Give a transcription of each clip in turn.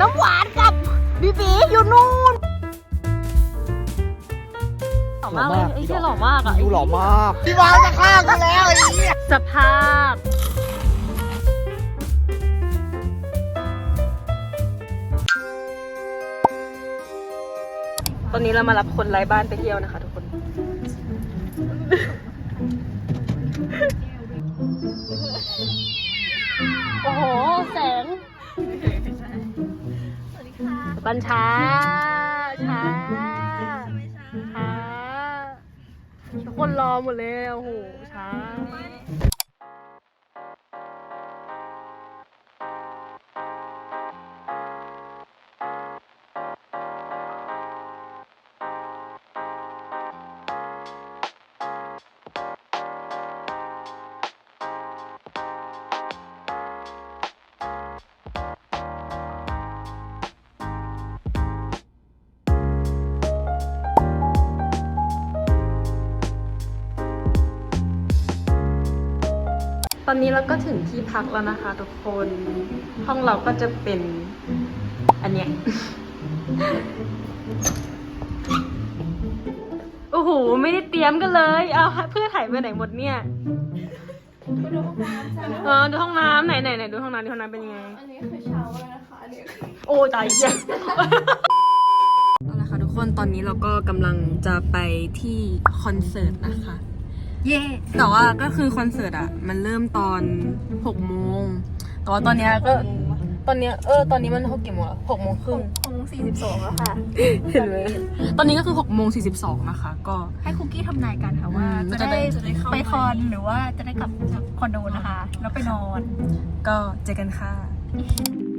น้ำหวานกับบีบีอยู่นู่นหล่อมากเลยไอ้เชี่ยหล่อมากอะยูหล่อมากพี่วาวจะฆ่ากูแล้วไอ้เหี้ยสภาพตอนนี้เรามารับคนไร้บ้านไปเที่ยวนะคะ บัญชาช้าช้าทุกคนรอหมดเลยโอ้โหช้า อนนี้เราก็ถึงที่พักแล้วนะคะทุกคน ห้องเราก็จะเป็นอันเนี้ย โอ้โห ไม่ได้เตรียมกันเลย เอาเพื่อถ่ายไปไหนหมดเนี่ย เออ ดูห้องน้ำไหนไหนไหนดูห้องน้ำดูห้องน้ำเป็นยังไง อันนี้คือชาวเวอร์นะคะอันนี้คือโอ้ตายเหี้ยเอาละค่ะทุกคน ตอนนี้เราก็กำลังจะไปที่คอนเสิร์ตนะคะ เย่แต่ว่าก็คือคอนเสิร์ตอะ มันเริ่มตอนหกโมงแต่ว่าตอนเนี้ยก็ตอนเนี้ยเออตอนนี้มันหกกี่โมงหกโมงครึ่งคงสี่สิบสองแล้วค่ะ เห็นไหมตอนนี้ก็คือหกโมงสี่สิบสองนะคะ ก็ ให้คุกกี้ทำนายกันค่ะว่า อืมจะได้จะได้เข้าไปคอนหรือว่าจะได้กลับคอนโดนะคะ แล้วไปนอน ก็เจอกันค่ะ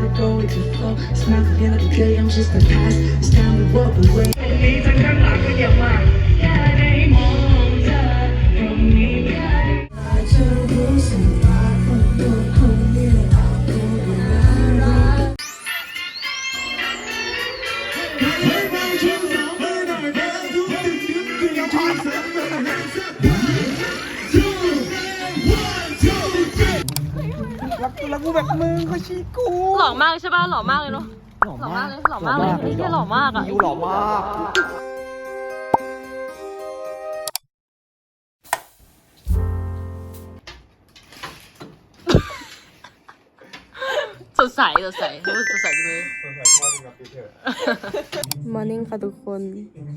gotta go with the flow. It's not the end of the day, I'm just a past. It's time to walk away. รักกูรักกูแบบมึงก็ชี้กูหล่อมากใช่ป่ะหล่อมากเลยเนาะหล่อมากเลยหล่อมากเลยไอ้เหี้ยหล่อมากอะยูหล่อมากสดใสสดใสรู้สึกสดใสจังเลยมอร์นิ่งค่ะทุกคน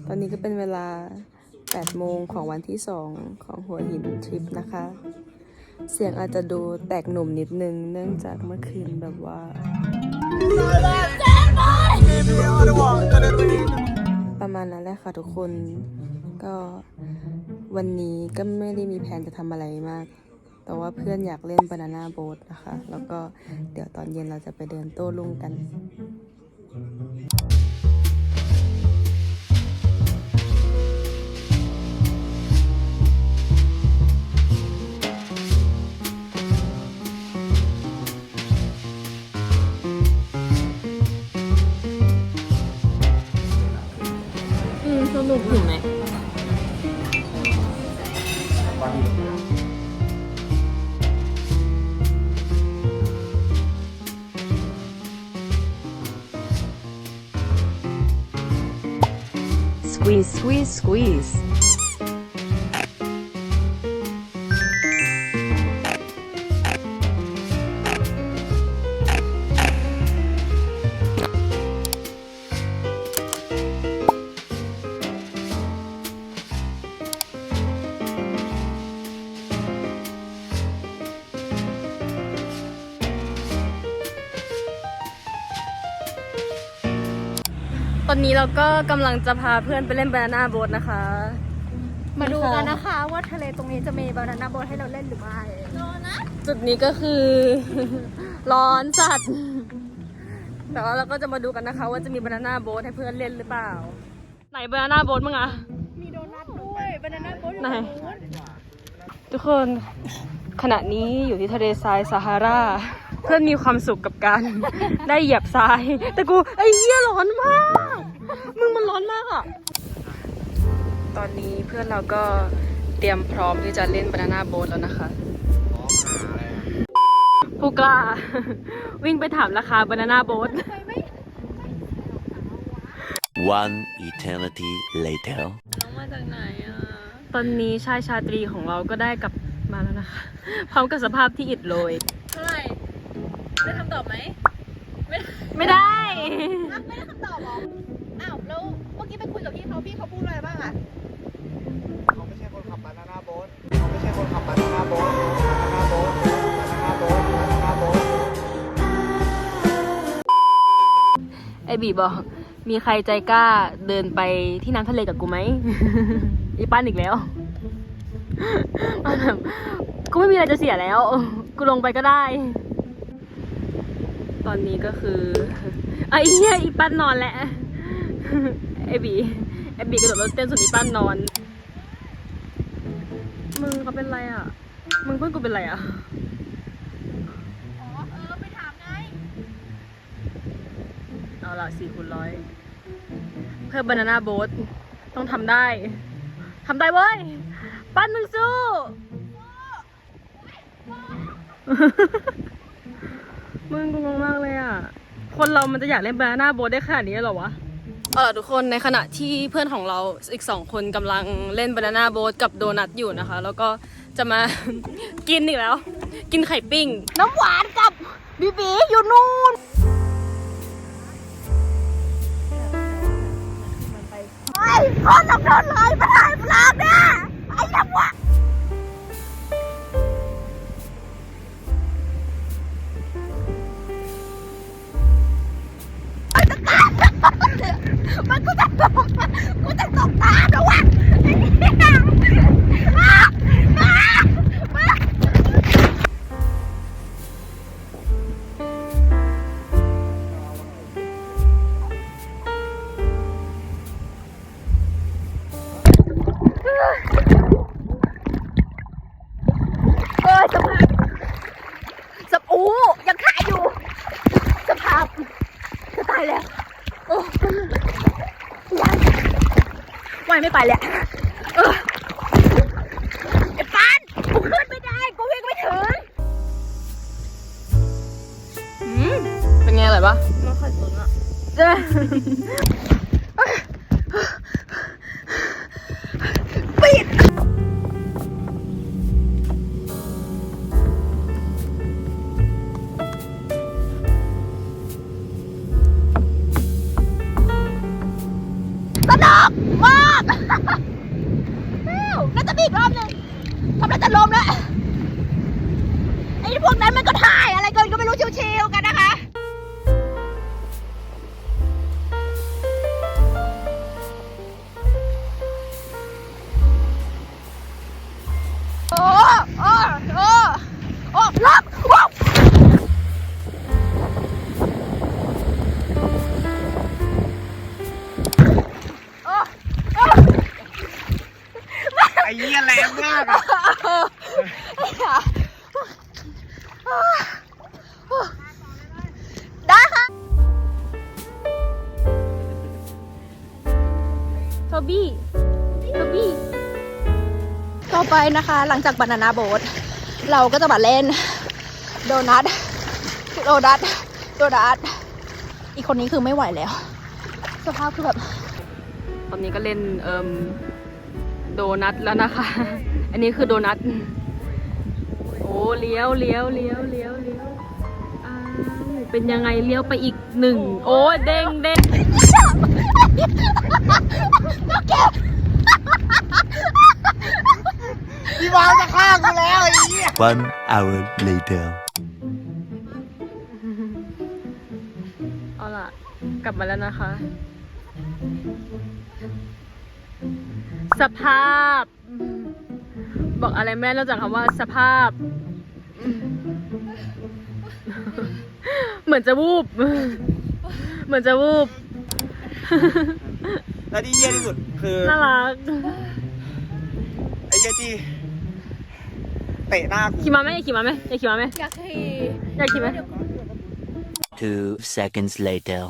ตอนนี้ก็เป็นเวลา8โมงของวันที่ 2 ของหัวหินทริปนะคะ เสียงอาจจะดูแตกหนุ่มนิดนึง เนื่องจากเมื่อคืนแบบว่า ประมาณนั้นแหละค่ะทุกคน ก็วันนี้ก็ไม่ได้มีแผนจะทำอะไรมาก แต่ว่าเพื่อนอยากเล่นบานาน่าโบ๊ทนะคะ แล้วก็เดี๋ยวตอนเย็นเราจะไปเดินโต้รุ่งกัน squeeze, อนนี้เราก็กำลังจะพาเพื่อนไปเล่นบานาน่าโบ๊ทนะคะ มาดูกันนะคะ ว่าทะเลตรงนี้จะมีบานาน่าโบ๊ทให้เราเล่นหรือไม่จุดนี้ก็คือ ร้อนจัดแต่ว่าเราก็จะมาดูกันนะคะ ว่าจะมีบานาน่าโบ๊ทให้เพื่อนเล่นหรือเปล่า ไหนบานาน่าโบ๊ทมั้งอะมีโดนัทด้วยบานาน่าโบ๊ทไหนทุกคนขณะนี้อยู่ที่ทะเลทรายซาฮารา เพื่อนมีความสุขกับการ ได้เหยียบทราย แต่กูไอ้เหี้ยร้อนมาก มึงมันร้อนมากอะตอนนี้เพื่อนเราก็เตรียมพร้อมที่จะเล่นบานาน่าโบ๊ทแล้วนะคะ ผู้กล้า วิ่งไปถามราคาบานาน่าโบ๊ท One eternity later. ตอนนี้ชายชาตรีของเราก็ได้กลับมาแล้วนะคะ พร้อมกับสภาพที่อิดโรย เท่าไหร่ได้คำตอบไหม ไม่ได้ ไม่ได้คำตอบหรอ อ้าวแล้วเมื่อกี้ไปคุยกับพี่เขาพี่เขาพูดอะไรบ้างอะเขาไม่ใช่คนขับบานาน่าโบ๊ทเขาไม่ใช่คนขับบานาน่าโบ๊ทบานาน่าโบ๊ทบานาน่าโบ๊ทบานาน่าโบ๊ทไอบีบอก มีใครใจกล้าเดินไปที่น้ำทะเลกับกูไหม อีป้านอีกแล้วมันแบบกูไม่มีอะไรจะเสียแล้ว กูลงไปก็ได้ ตอนนี้ก็คือไอ้เหี้ยอีป้านนอนแล้ว ไอบีไอบีกระโดดรถเต้นส่วนอีป้านนอน มึงเขาเป็นไรอะ มึงเพื่อนกูเป็นไรอะอ๋อเออไปถามไงเอาละสี่คูณร้อยเพื่อบานาน่าโบ๊ทต้องทำได้ทำได้เว้ย ปั้นมึงสู้มึงกูงงมากเลยอะ คนเรามันจะอยากเล่นบานาน่าโบ๊ทได้ขนาดนี้เหรอวะ เออทุกคนในขณะที่เพื่อนของเราอีกสองคนกำลังเล่นบานาน่าโบ๊ทกับโดนัทอยู่นะคะ แล้วก็จะมา กินอีกแล้ว กินไข่ปิ้ง น้ำหวานกับบีบีอยู่นู่นไอคอนหลบโดนเลยไปเลยปลาแม่ไอ้ยักษ์ มันกูจะตกมันกูจะตกตาด้วย รงมากอะได้ค่ะโทบี้โทบี้ต่อไปนะคะ หลังจากบานานาโบ๊ทเราก็จะมาเล่น โดนัทโดนัทโดนัทอีกคนนี้คือไม่ไหวแล้ว สภาพคือแบบ ตอนนี้ก็เล่นเอ่ม โดนัทแล้วนะคะ อันนี้คือโดนัท โอ้เลี้ยวเลี้ยวเลี้ยวเลี้ยวเลี้ยวอ้าวเป็นยังไงเลี้ยวไปอีกหนึ่ง โอ้เด้งเด้งพี่วาวจะฆ่ากูแล้วไอ้เหี้ย One hour later. เอาล่ะ กลับมาแล้วนะคะ สภาพ บอกอะไรไม่ได้นอกจากคำว่าสภาพอเหมือนจะวูบ เหมือนจะวูบ และที่เยี่ยที่สุดคือน่ารักไอ้เยี่ยที่เตะหน้ากูขี่มาไหมอยากขี่มาไหมอยากขี่มาไหมอยากขี่อยากขี่ไหม Two seconds later.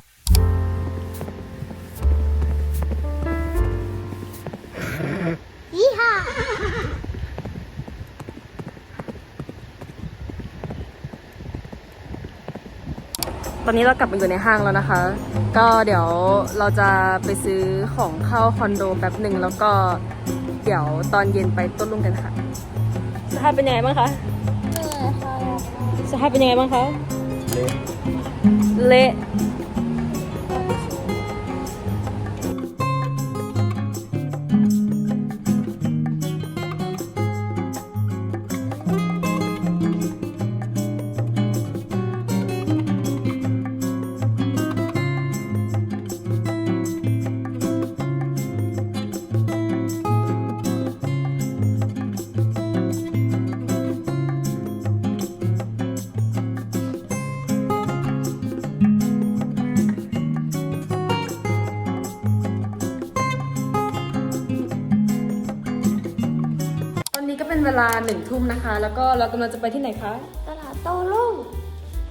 ตอนนี้เรากลับมาอยู่ในห้างแล้วนะคะ ก็เดี๋ยวเราจะไปซื้อของเข้าคอนโดแป๊บหนึ่งแล้วก็เดี๋ยวตอนเย็นไปต้นลุงกันค่ะสภาพเป็นยังไงบ้างคะสภาพเป็นยังไงบ้างคะ เละ หนึ่งทุ่มนะคะ แล้วก็เรากำลังจะไปที่ไหนคะ ตลาดโตลุ่ง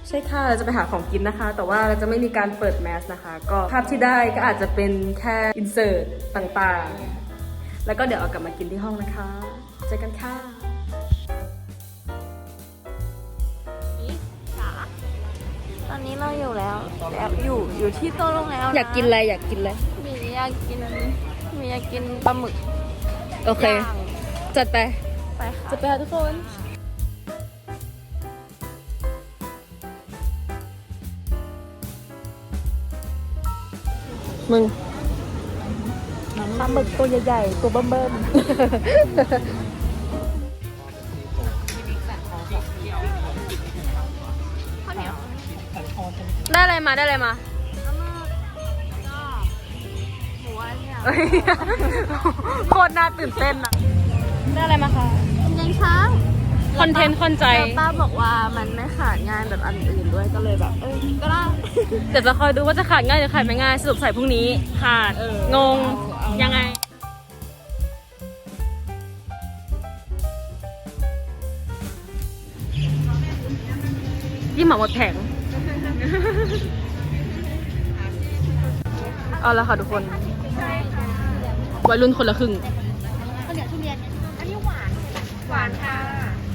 ใช่ค่ะ เราจะไปหาของกินนะคะ แต่ว่าเราจะไม่มีการเปิดแมสนะคะ ก็ภาพที่ได้ก็อาจจะเป็นแค่อินเสิร์ตต่างๆ แล้วก็เดี๋ยวเอากลับมากินที่ห้องนะคะ เจอกันค่ะตอนนี้เราอยู่แล้วแล้วอยู่อยู่ที่โตลุ่งแล้วะอยากกินอะไรอยากกินอะไรมีอยากกินมีอยากกินปลาหมึกโอเคย่างจัดไป ไปค่ะจัดไปค่ะทุกคนมึงปลาหมึกตัวใหญ่ๆ ตัวเบิ่มได้อะไรมาได้อะไรมาๆหมูอันเนี่ยโคตรน่าตื่นเต้นอะได้อะไรมาคะยัง ช้างคอนเทนต์คอนใจ แล้วป้าบอกว่ามันไม่ขาดง่ายแบบอันอื่นด้วยก็เลยแบบ เออก็ได้ เดี๋ยวจะคอยดูว่าจะขาดง่ายหรือขาดไม่ง่ายสรุปใส่พรุ่งนี้ขาดงงยังไงยิ่งเหมาหมดแผง เอาละค่ะทุกคนวัยรุ่นคนละครึ่ง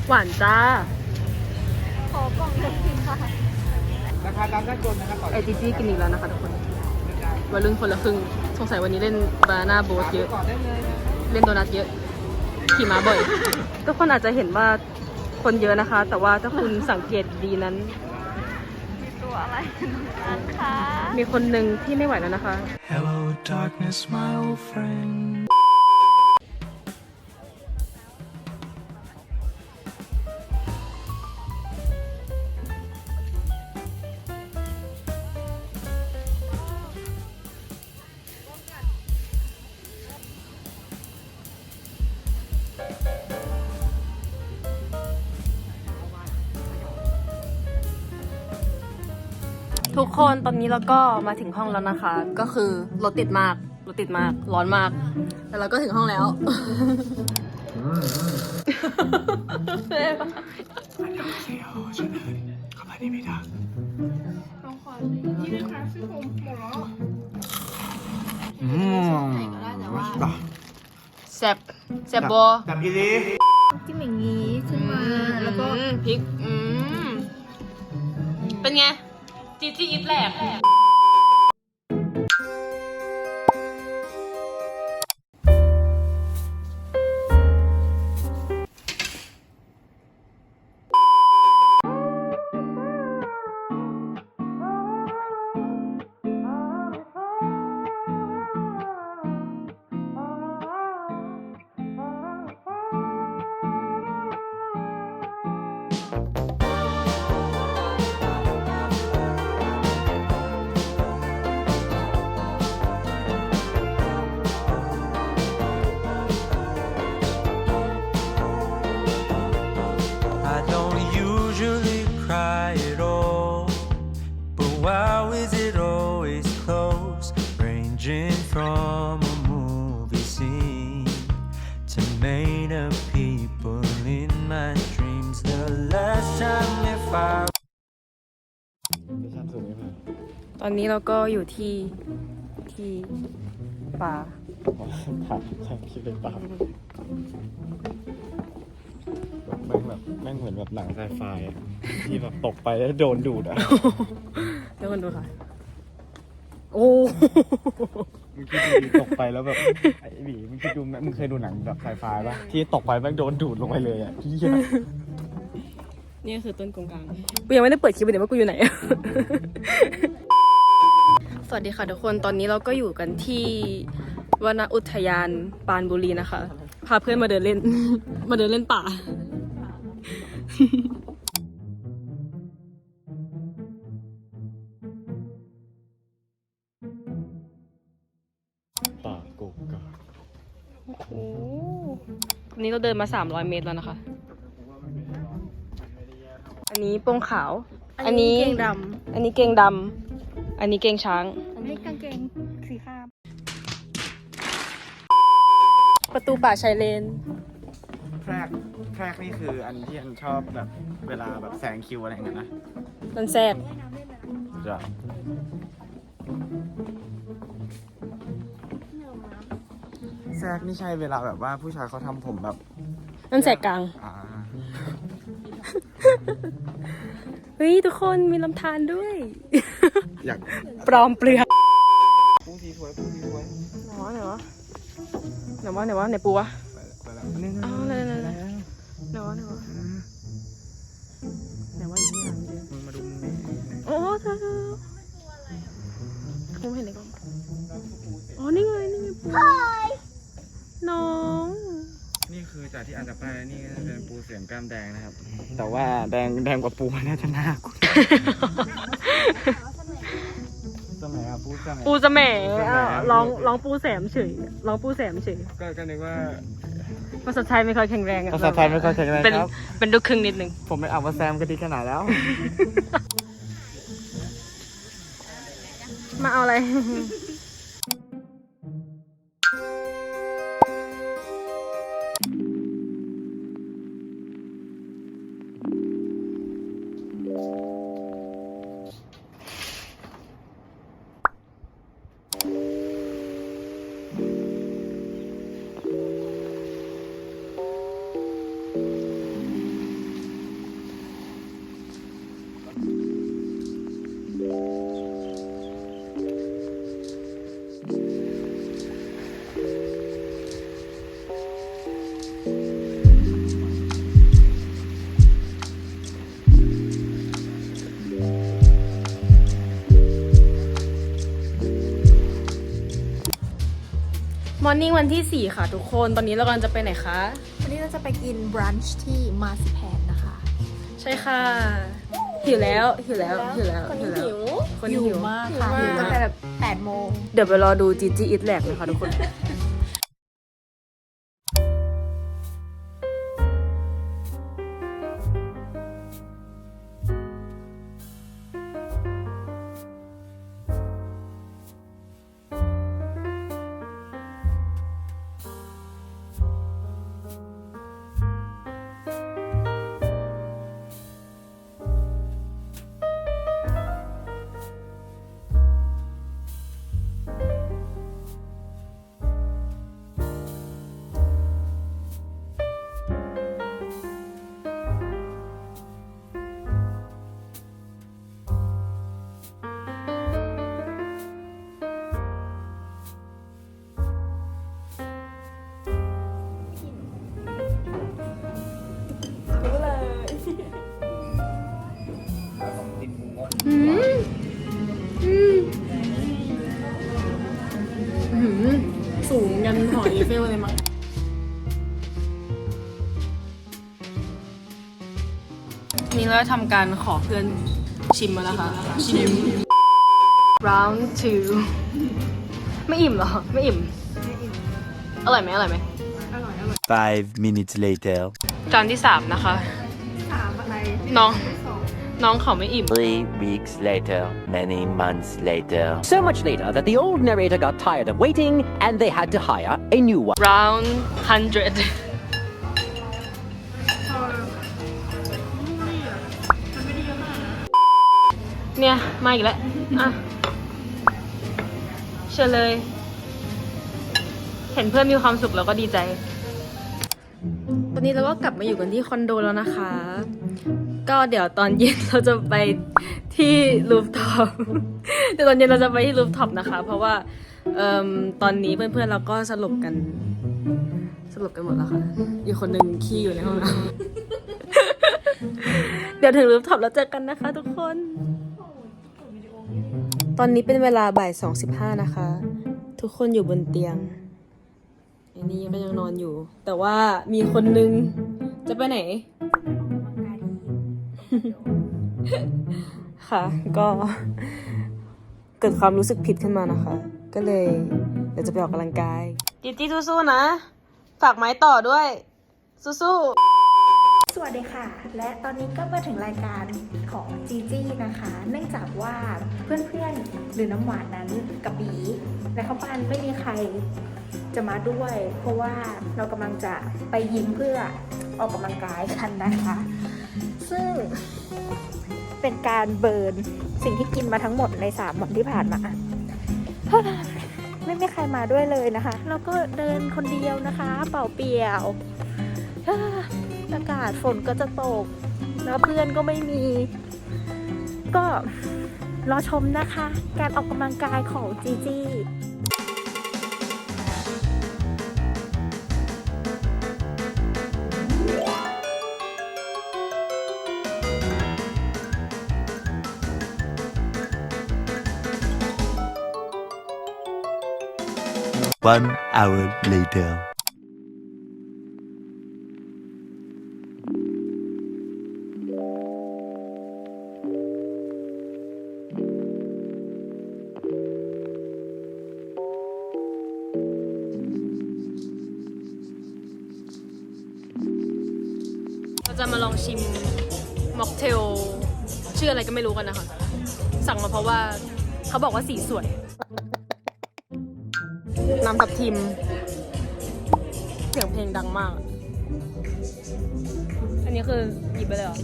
หวานจ้า ขอกล่องจะกินค่ะราคาตามด้านบนนะครับต่อไอจีจี้กินอีกแล้วนะคะทุกคนวัยรุ่นคนละครึ่งสงสัยวันนี้เล่นบานาน่าโบ๊ทเยอะก่อนได้เลยนะเล่นโดนัทเยอะ ขี่ม้าบ่อย ทุกคนอาจจะเห็นว่าคนเยอะนะคะ แต่ว่าถ้าคุณสังเกตดีนั้น มีตัวอะไรนั้นคะมีคนหนึ่งที่ไม่ไหวแล้วนะคะ Hello, darkness, my old friend. ทุกคนตอนนี้เราก็มาถึงห้องแล้วนะคะ ก็คือรถติดมากรถติดมากร้อนมาก แต่เราก็ถึงห้องแล้วอืมแซบแซบบัวจับอีลีจิ้มอย่างนี้ขึ้นมาแล้วก็พริกอืมเป็นไง จีจีอิดแหลก from a movie scene to made up people in my dreams. The last time if I ตอนนี้เราก็อยู่ที่ที่ป่าถ่ายถ่ายคลิปเลยเปล่าแม่งแบบแม่งเหมือนแบบหนังไซไฟอะที่แบบตกไปแล้วโดนดูดอะ เดี๋ยวคนดูค่ะ โอ้ มึงคิดดูดิตกไปแล้วแบบไอ้บีมึงคิดดูไหมมึงเคยดูหนังแบบไซไฟป่ะที่ตกไปแม่งโดนดูดลงไปเลยอะเหี้ยนี่คือต้นกงกลางกูยังไม่ได้เปิดคลิปเลยว่ากูอยู่ไหน สวัสดีค่ะทุกคนตอนนี้เราก็อยู่กันที่วนอุทยานปรานบุรีนะคะ พาเพื่อนมาเดินเล่น มาเดินเล่นป่าป่า นนี้เราเดินมา 300 เมตรแล้วนะคะ อันนี้โปงขาว อันนี้เกงดอันนี้เกงดำอันนี้เกงช้างำอันนี้กางเกงสีครามประตูป่าชายเลน แพรกแพรกนี่คืออันที่อันชอบแบบเวลาแบบแซงคิวอะไรอย่างเงี้ยนะนันแซดจ้ะ แซกนี่ใช่เวลาแบบว่าผู้ชายเขาทำผมแบบนันแสกกลาง อ่าเฮ้ย ทุกคนมีลำธารด้วย อยากปลอมเปลือกปูสีสวยปูสีสวย ไหนวะไหนวะไหนวะไหนวะไหนปูวะ คือจากที่อันจะไปนี่ก็จะเป็นปูเสียงกล้ามแดงนะครับ แต่ว่าแดงแดงกว่าปูมันน่าจะน่ากลัวสมัยอะปูสมัยปูจะแหมปูจะแหมอะร้องร้องปูแสมเฉยร้องปูแสมเฉยก็ก็นึกว่าภาษาไทยไม่ค่อยแข็งแรงอะภาษาไทยไม่ค่อยแข็งแรงเป็นครับ เป็นลูกครึ่งนิดนึง ผมไม่เอามาแซมก็ดีขนาดแล้ว มาเอาอะไร มอร์นิ่งวันที่ 4 ค่ะทุกคน ตอนนี้เรากำลังจะไปไหนคะ วันนี้เราจะไปกินบรันช์ที่มาสิแพนนะคะ ใช่ค่ะ หิวแล้วหิวแล้วหิวแล้วคนหิวหิแล้ววคนหิวมากค่ะหิหิววมากตั้งแต่แบบ8โมงเดี๋ยวไปรอดูจีจีอิทแหลกนะคะทุกคน เฟลเลยมั้งนี่เราทำการขอเพื่อนชิมมาแล้วค่ะชิม round two ไม่อิ่มเหรอ ไม่อิ่ม อร่อยไหมอร่อยไหม Five minutes later. จานที่สามนะคะ น้อง น้องเขาไม่อิ่ม Three weeks later, many months later. So much later that the old narrator got tired of waiting and they had to hire a new one. round hundred เนี่ย มาอีกแล้ว อะ เชิญเลย เห็นเพื่อนมีความสุขแล้วก็ดีใจ ตอนนี้เราก็กลับมาอยู่กันที่คอนโดแล้วนะคะ ก็เดี๋ยวตอนเย็นเราจะไปที่รูฟท็อปเดี๋ยวตอนเย็นเราจะไปที่รูฟท็อปนะคะ เพราะว่าอตอนนี้เพื่อนๆเราก็สรุปกันสรุปกันหมดแล้วค่ะอีกคนหนึ่งขี้อยู่ในห้องน้ำเดี๋ยวถึงรูฟท็อปแล้วเจอกันนะคะทุกคน ตอนนี้เป็นเวลาบ่ายสองสิบห้านะคะ ทุกคนอยู่บนเตียงอันนี้ก็ยังนอนอยู่ แต่ว่ามีคนนึงจะไปไหน ค่ะ ก็เกิดความรู้สึกผิดขึ้นมานะคะ ก็เลยเดี๋ยวจะไปออกกำลังกายจิจี้สู้ๆนะ ฝากไม้ต่อด้วย สู้ๆ สวัสดีค่ะ และตอนนี้ก็มาถึงรายการของจีจี้นะคะ เนื่องจากว่าเพื่อนๆ หรือน้ำหวานนั้นกับบีและข้าวปั้นไม่มีใครจะมาด้วย เพราะว่าเรากำลังจะไปยิมเพื่อออกกำลังกายกันนะคะ ซึ่งเป็นการเบิร์นสิ่งที่กินมาทั้งหมดใน3วันที่ผ่านมาไม่มีใครมาด้วยเลยนะคะ แล้วก็เดินคนเดียวนะคะ เป่าเปียวอากาศฝนก็จะตก แล้วเพื่อนก็ไม่มี ก็รอชมนะคะ การออกกำลังกายของจีจี้ One hour later. เราจะมาลองชิมม็อกเทลชื่ออะไรก็ไม่รู้กันนะคะ สั่งมาเพราะว่าเขาบอกว่าสีสวย น้ำทับทิม เสียงเพลงดังมาก อันนี้คือหยิบไปเลยเหรอ